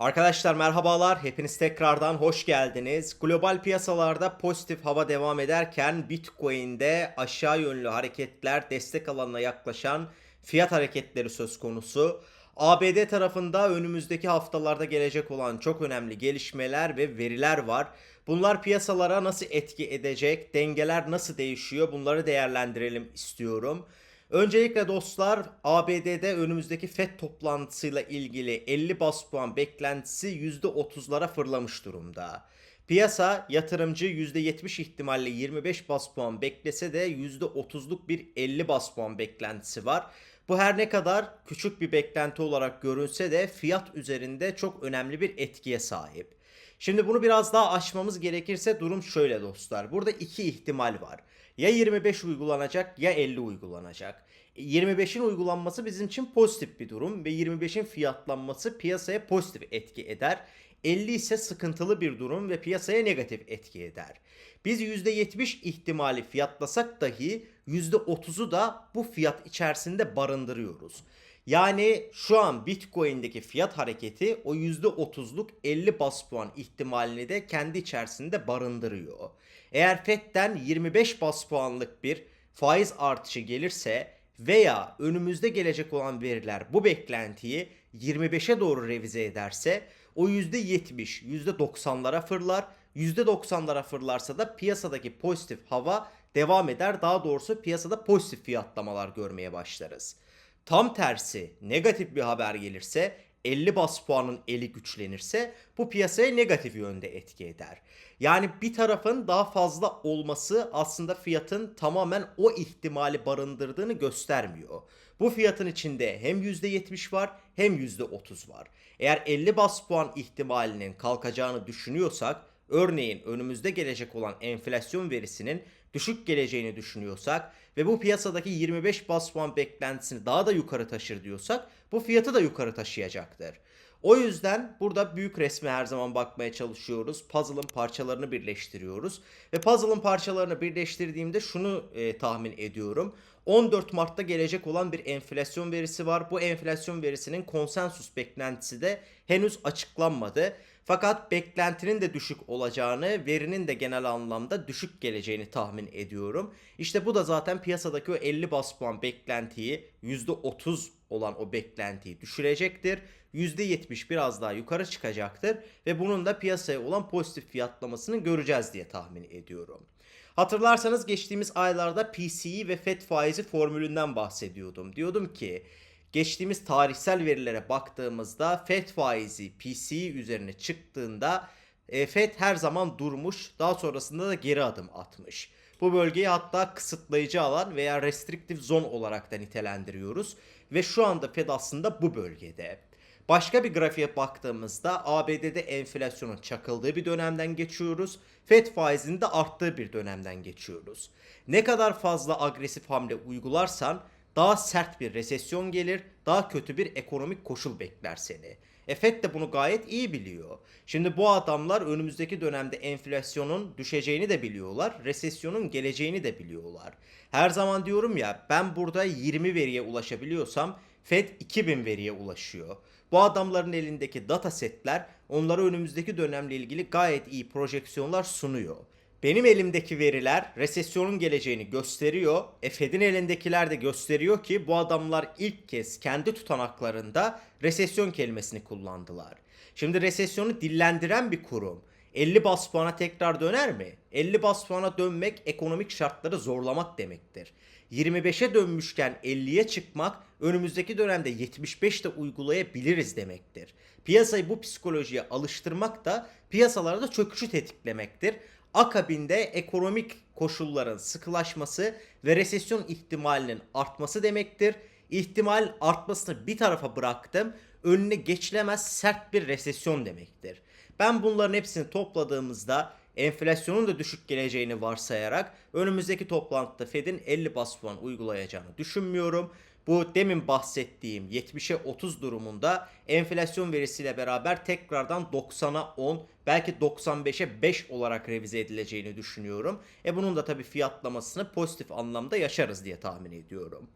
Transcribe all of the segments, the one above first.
Arkadaşlar merhabalar. Hepiniz tekrardan hoş geldiniz. Global piyasalarda pozitif hava devam ederken Bitcoin'de aşağı yönlü hareketler destek alanına yaklaşan fiyat hareketleri söz konusu. ABD tarafında önümüzdeki haftalarda gelecek olan çok önemli gelişmeler ve veriler var. Bunlar piyasalara nasıl etki edecek, dengeler nasıl değişiyor bunları değerlendirelim istiyorum. Öncelikle dostlar ABD'de önümüzdeki FED toplantısıyla ilgili 50 bas puan beklentisi %30'lara fırlamış durumda. Piyasa yatırımcı %70 ihtimalle 25 bas puan beklese de %30'luk bir 50 bas puan beklentisi var. Bu her ne kadar küçük bir beklenti olarak görünse de fiyat üzerinde çok önemli bir etkiye sahip. Şimdi bunu biraz daha aşmamız gerekirse durum şöyle dostlar. Burada iki ihtimal var. Ya 25 uygulanacak ya 50 uygulanacak. 25'in uygulanması bizim için pozitif bir durum ve 25'in fiyatlanması piyasaya pozitif etki eder. 50 ise sıkıntılı bir durum ve piyasaya negatif etki eder. Biz %70 ihtimali fiyatlasak dahi %30'u da bu fiyat içerisinde barındırıyoruz. Yani şu an Bitcoin'deki fiyat hareketi o %30'luk 50 bas puan ihtimalini de kendi içerisinde barındırıyor. Eğer FED'den 25 bas puanlık bir faiz artışı gelirse veya önümüzde gelecek olan veriler bu beklentiyi 25'e doğru revize ederse o %70, %90'lara fırlar. %90'lara fırlarsa da piyasadaki pozitif hava devam eder. Daha doğrusu piyasada pozitif fiyatlamalar görmeye başlarız. Tam tersi negatif bir haber gelirse 50 bas puanın eli güçlenirse bu piyasaya negatif yönde etki eder. Yani bir tarafın daha fazla olması aslında fiyatın tamamen o ihtimali barındırdığını göstermiyor. Bu fiyatın içinde hem %70 var hem %30 var. Eğer 50 bas puan ihtimalinin kalkacağını düşünüyorsak örneğin önümüzde gelecek olan enflasyon verisinin düşük geleceğini düşünüyorsak ve bu piyasadaki 25 bas puan beklentisini daha da yukarı taşır diyorsak bu fiyatı da yukarı taşıyacaktır. O yüzden burada büyük resme her zaman bakmaya çalışıyoruz. Puzzle'ın parçalarını birleştiriyoruz. Ve puzzle'ın parçalarını birleştirdiğimde şunu e, tahmin ediyorum. 14 Mart'ta gelecek olan bir enflasyon verisi var. Bu enflasyon verisinin konsensus beklentisi de henüz açıklanmadı. Fakat beklentinin de düşük olacağını, verinin de genel anlamda düşük geleceğini tahmin ediyorum. İşte bu da zaten piyasadaki o 50 bas puan beklentiyi %30 olan o beklentiyi düşürecektir. %70 biraz daha yukarı çıkacaktır ve bunun da piyasaya olan pozitif fiyatlamasını göreceğiz diye tahmin ediyorum. Hatırlarsanız geçtiğimiz aylarda PCE ve FED faizi formülünden bahsediyordum. Diyordum ki geçtiğimiz tarihsel verilere baktığımızda FED faizi PCE üzerine çıktığında e, FED her zaman durmuş daha sonrasında da geri adım atmış. Bu bölgeyi hatta kısıtlayıcı alan veya restrictive zone olarak da nitelendiriyoruz. Ve şu anda Fed aslında bu bölgede. Başka bir grafiğe baktığımızda ABD'de enflasyonun çakıldığı bir dönemden geçiyoruz. Fed faizinin de arttığı bir dönemden geçiyoruz. Ne kadar fazla agresif hamle uygularsan daha sert bir resesyon gelir, daha kötü bir ekonomik koşul bekler seni. E Fed de bunu gayet iyi biliyor. Şimdi bu adamlar önümüzdeki dönemde enflasyonun düşeceğini de biliyorlar, resesyonun geleceğini de biliyorlar. Her zaman diyorum ya ben burada 20 veriye ulaşabiliyorsam Fed 2000 veriye ulaşıyor. Bu adamların elindeki data setler onlara önümüzdeki dönemle ilgili gayet iyi projeksiyonlar sunuyor. Benim elimdeki veriler resesyonun geleceğini gösteriyor. E Fed'in elindekiler de gösteriyor ki bu adamlar ilk kez kendi tutanaklarında resesyon kelimesini kullandılar. Şimdi resesyonu dillendiren bir kurum 50 bas puana tekrar döner mi? 50 bas puana dönmek ekonomik şartları zorlamak demektir. 25'e dönmüşken 50'ye çıkmak önümüzdeki dönemde 75'te uygulayabiliriz demektir. Piyasayı bu psikolojiye alıştırmak da piyasalarda çöküşü tetiklemektir. Akabinde ekonomik koşulların sıkılaşması ve resesyon ihtimalinin artması demektir. İhtimal artmasını bir tarafa bıraktım. Önüne geçilemez sert bir resesyon demektir. Ben bunların hepsini topladığımızda enflasyonun da düşük geleceğini varsayarak önümüzdeki toplantıda Fed'in 50 bas puan uygulayacağını düşünmüyorum. Bu demin bahsettiğim 70'e 30 durumunda enflasyon verisiyle beraber tekrardan 90'a 10 belki 95'e 5 olarak revize edileceğini düşünüyorum. E bunun da tabii fiyatlamasını pozitif anlamda yaşarız diye tahmin ediyorum.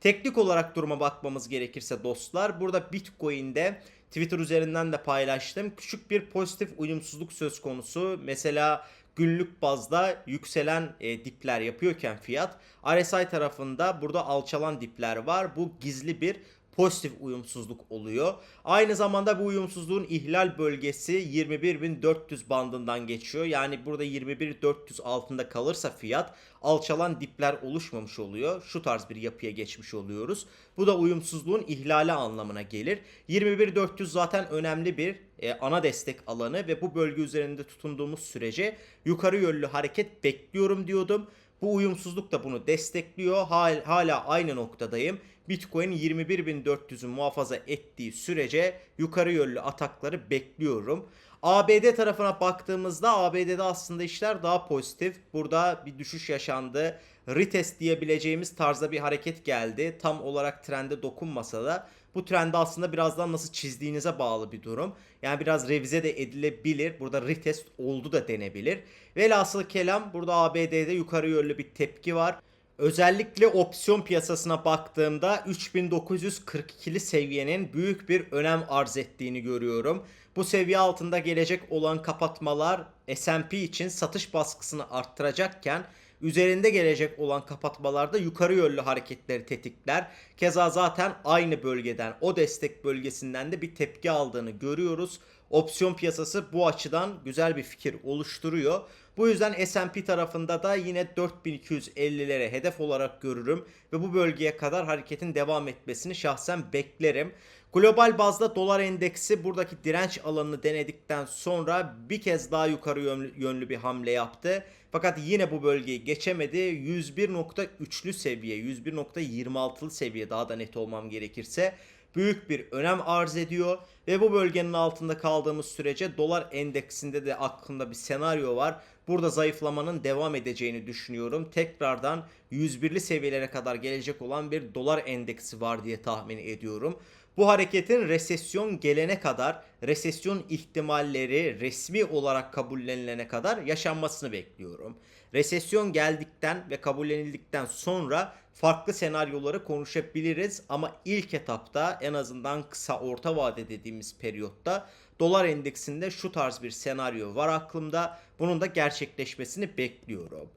Teknik olarak duruma bakmamız gerekirse dostlar burada Bitcoin'de Twitter üzerinden de paylaştım. Küçük bir pozitif uyumsuzluk söz konusu. Mesela günlük bazda yükselen e, dipler yapıyorken fiyat RSI tarafında burada alçalan dipler var. Bu gizli bir pozitif uyumsuzluk oluyor. Aynı zamanda bu uyumsuzluğun ihlal bölgesi 21.400 bandından geçiyor. Yani burada 21.400 altında kalırsa fiyat alçalan dipler oluşmamış oluyor. Şu tarz bir yapıya geçmiş oluyoruz. Bu da uyumsuzluğun ihlali anlamına gelir. 21.400 zaten önemli bir e, ana destek alanı ve bu bölge üzerinde tutunduğumuz sürece yukarı yönlü hareket bekliyorum diyordum. Bu uyumsuzluk da bunu destekliyor. Hal, hala aynı noktadayım. Bitcoin 21.400'ü muhafaza ettiği sürece yukarı yönlü atakları bekliyorum. ABD tarafına baktığımızda ABD'de aslında işler daha pozitif. Burada bir düşüş yaşandı. Retest diyebileceğimiz tarzda bir hareket geldi. Tam olarak trende dokunmasa da bu trendi aslında birazdan nasıl çizdiğinize bağlı bir durum. Yani biraz revize de edilebilir. Burada retest oldu da denebilir. Velhasıl kelam burada ABD'de yukarı yönlü bir tepki var. Özellikle opsiyon piyasasına baktığımda 3942'li seviyenin büyük bir önem arz ettiğini görüyorum. Bu seviye altında gelecek olan kapatmalar S&P için satış baskısını arttıracakken üzerinde gelecek olan kapatmalarda yukarı yönlü hareketleri tetikler. Keza zaten aynı bölgeden o destek bölgesinden de bir tepki aldığını görüyoruz. Opsiyon piyasası bu açıdan güzel bir fikir oluşturuyor. Bu yüzden S&P tarafında da yine 4250'lere hedef olarak görürüm ve bu bölgeye kadar hareketin devam etmesini şahsen beklerim. Global bazda dolar endeksi buradaki direnç alanını denedikten sonra bir kez daha yukarı yönlü bir hamle yaptı. Fakat yine bu bölgeyi geçemedi. 101.3'lü seviye, 101.26'lı seviye daha da net olmam gerekirse büyük bir önem arz ediyor ve bu bölgenin altında kaldığımız sürece dolar endeksinde de aklımda bir senaryo var. Burada zayıflamanın devam edeceğini düşünüyorum. Tekrardan 101'li seviyelere kadar gelecek olan bir dolar endeksi var diye tahmin ediyorum. Bu hareketin resesyon gelene kadar, resesyon ihtimalleri resmi olarak kabullenilene kadar yaşanmasını bekliyorum. Resesyon geldikten ve kabullenildikten sonra farklı senaryoları konuşabiliriz ama ilk etapta en azından kısa orta vade dediğimiz periyotta dolar endeksinde şu tarz bir senaryo var aklımda. Bunun da gerçekleşmesini bekliyorum.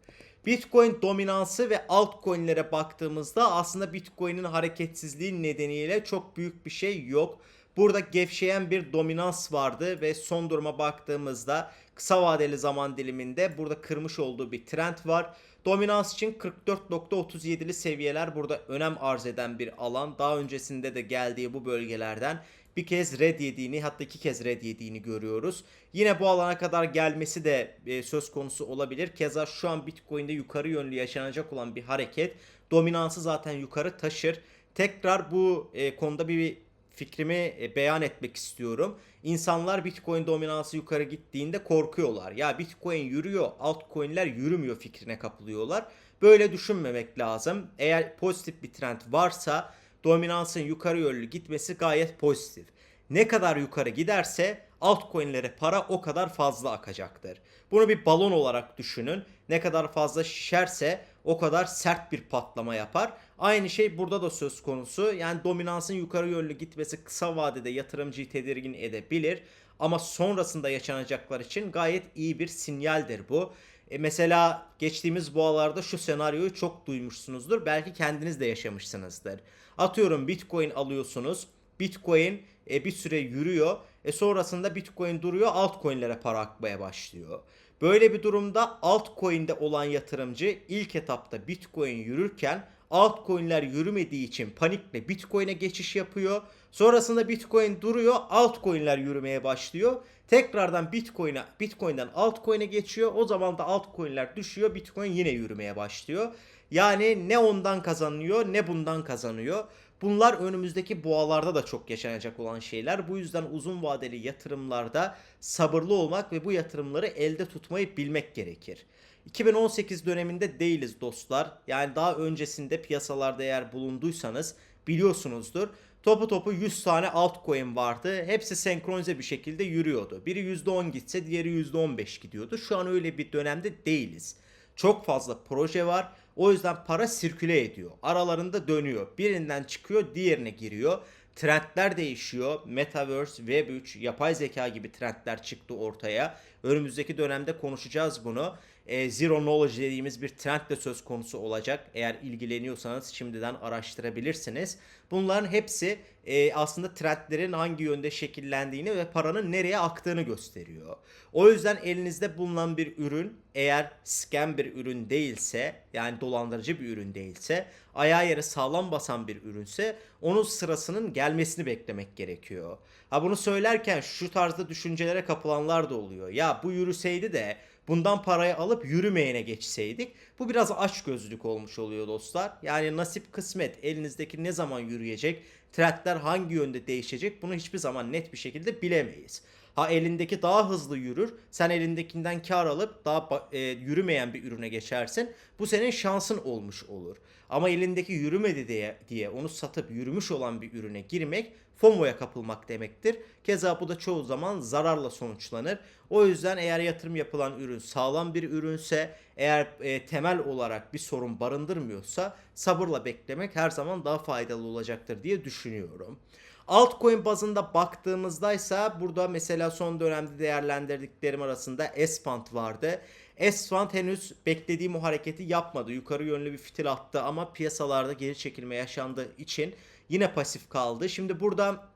Bitcoin dominansı ve altcoin'lere baktığımızda aslında Bitcoin'in hareketsizliği nedeniyle çok büyük bir şey yok. Burada gevşeyen bir dominans vardı ve son duruma baktığımızda kısa vadeli zaman diliminde burada kırmış olduğu bir trend var. Dominans için 44.37'li seviyeler burada önem arz eden bir alan. Daha öncesinde de geldiği bu bölgelerden bir kez red yediğini hatta iki kez red yediğini görüyoruz. Yine bu alana kadar gelmesi de e, söz konusu olabilir. Keza şu an Bitcoin'de yukarı yönlü yaşanacak olan bir hareket dominansı zaten yukarı taşır. Tekrar bu e, konuda bir fikrimi e, beyan etmek istiyorum. İnsanlar Bitcoin dominansı yukarı gittiğinde korkuyorlar. Ya Bitcoin yürüyor, altcoin'ler yürümüyor fikrine kapılıyorlar. Böyle düşünmemek lazım. Eğer pozitif bir trend varsa dominansın yukarı yönlü gitmesi gayet pozitif. Ne kadar yukarı giderse altcoin'lere para o kadar fazla akacaktır. Bunu bir balon olarak düşünün. Ne kadar fazla şişerse o kadar sert bir patlama yapar. Aynı şey burada da söz konusu. Yani dominansın yukarı yönlü gitmesi kısa vadede yatırımcıyı tedirgin edebilir. Ama sonrasında yaşanacaklar için gayet iyi bir sinyaldir bu. E mesela geçtiğimiz boğalarda şu senaryoyu çok duymuşsunuzdur. Belki kendiniz de yaşamışsınızdır. Atıyorum Bitcoin alıyorsunuz. Bitcoin e, bir süre yürüyor. E sonrasında Bitcoin duruyor, altcoin'lere para akmaya başlıyor. Böyle bir durumda altcoin'de olan yatırımcı ilk etapta Bitcoin yürürken altcoin'ler yürümediği için panikle Bitcoin'e geçiş yapıyor. Sonrasında Bitcoin duruyor, altcoin'ler yürümeye başlıyor. Tekrardan Bitcoin'e Bitcoin'den altcoin'e geçiyor. O zaman da altcoin'ler düşüyor, Bitcoin yine yürümeye başlıyor. Yani ne ondan kazanıyor ne bundan kazanıyor. Bunlar önümüzdeki boğalarda da çok yaşanacak olan şeyler. Bu yüzden uzun vadeli yatırımlarda sabırlı olmak ve bu yatırımları elde tutmayı bilmek gerekir. 2018 döneminde değiliz dostlar. Yani daha öncesinde piyasalarda eğer bulunduysanız biliyorsunuzdur. Topu topu 100 tane altcoin vardı. Hepsi senkronize bir şekilde yürüyordu. Biri %10 gitse diğeri %15 gidiyordu. Şu an öyle bir dönemde değiliz. Çok fazla proje var. O yüzden para sirküle ediyor. Aralarında dönüyor. Birinden çıkıyor, diğerine giriyor. Trendler değişiyor. Metaverse, Web3, yapay zeka gibi trendler çıktı ortaya. Önümüzdeki dönemde konuşacağız bunu. E, Zero Knowledge dediğimiz bir trend de söz konusu olacak. Eğer ilgileniyorsanız şimdiden araştırabilirsiniz. Bunların hepsi e, aslında trendlerin hangi yönde şekillendiğini ve paranın nereye aktığını gösteriyor. O yüzden elinizde bulunan bir ürün eğer scam bir ürün değilse yani dolandırıcı bir ürün değilse ayağı yere sağlam basan bir ürünse onun sırasının gelmesini beklemek gerekiyor. Ha bunu söylerken şu tarzda düşüncelere kapılanlar da oluyor. Ya bu yürüseydi de bundan parayı alıp yürümeyene geçseydik bu biraz açgözlülük olmuş oluyor dostlar. Yani nasip kısmet elinizdeki ne zaman yürüyecek, trendler hangi yönde değişecek bunu hiçbir zaman net bir şekilde bilemeyiz. Ha elindeki daha hızlı yürür. Sen elindekinden kar alıp daha e, yürümeyen bir ürüne geçersin. Bu senin şansın olmuş olur. Ama elindeki yürümedi diye, diye onu satıp yürümüş olan bir ürüne girmek FOMO'ya kapılmak demektir. Keza bu da çoğu zaman zararla sonuçlanır. O yüzden eğer yatırım yapılan ürün sağlam bir ürünse, eğer e, temel olarak bir sorun barındırmıyorsa sabırla beklemek her zaman daha faydalı olacaktır diye düşünüyorum. Altcoin bazında baktığımızda ise burada mesela son dönemde değerlendirdiklerim arasında Espant vardı. Espant henüz beklediğim o hareketi yapmadı. Yukarı yönlü bir fitil attı ama piyasalarda geri çekilme yaşandığı için yine pasif kaldı. Şimdi burada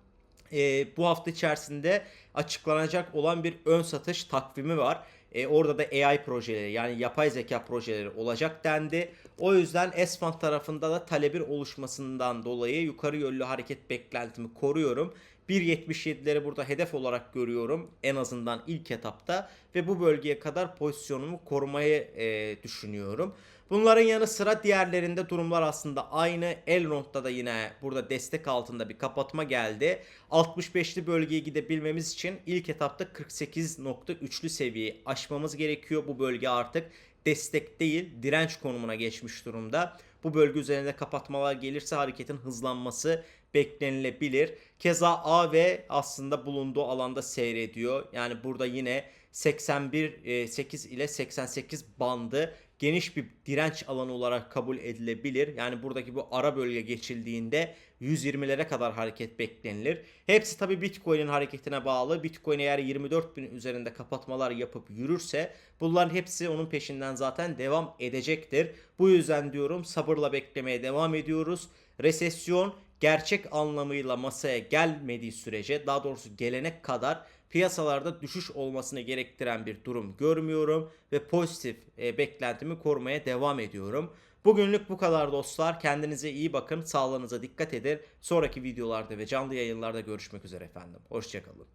e, bu hafta içerisinde açıklanacak olan bir ön satış takvimi var. E, orada da AI projeleri yani yapay zeka projeleri olacak dendi. O yüzden Esfand tarafında da talebin oluşmasından dolayı yukarı yönlü hareket beklentimi koruyorum. 1.77'leri burada hedef olarak görüyorum en azından ilk etapta ve bu bölgeye kadar pozisyonumu korumayı e, düşünüyorum. Bunların yanı sıra diğerlerinde durumlar aslında aynı. Elrond'da da yine burada destek altında bir kapatma geldi. 65'li bölgeye gidebilmemiz için ilk etapta 48.3'lü seviyeyi aşmamız gerekiyor. Bu bölge artık destek değil direnç konumuna geçmiş durumda. Bu bölge üzerinde kapatmalar gelirse hareketin hızlanması beklenilebilir. Keza AV aslında bulunduğu alanda seyrediyor. Yani burada yine 81 e, 8 ile 88 bandı geniş bir direnç alanı olarak kabul edilebilir. Yani buradaki bu ara bölge geçildiğinde 120'lere kadar hareket beklenilir. Hepsi tabi Bitcoin'in hareketine bağlı. Bitcoin eğer 24 bin üzerinde kapatmalar yapıp yürürse bunların hepsi onun peşinden zaten devam edecektir. Bu yüzden diyorum sabırla beklemeye devam ediyoruz. Resesyon gerçek anlamıyla masaya gelmediği sürece daha doğrusu gelene kadar piyasalarda düşüş olmasını gerektiren bir durum görmüyorum ve pozitif e, beklentimi korumaya devam ediyorum. Bugünlük bu kadar dostlar. Kendinize iyi bakın. Sağlığınıza dikkat edin. Sonraki videolarda ve canlı yayınlarda görüşmek üzere efendim. Hoşçakalın.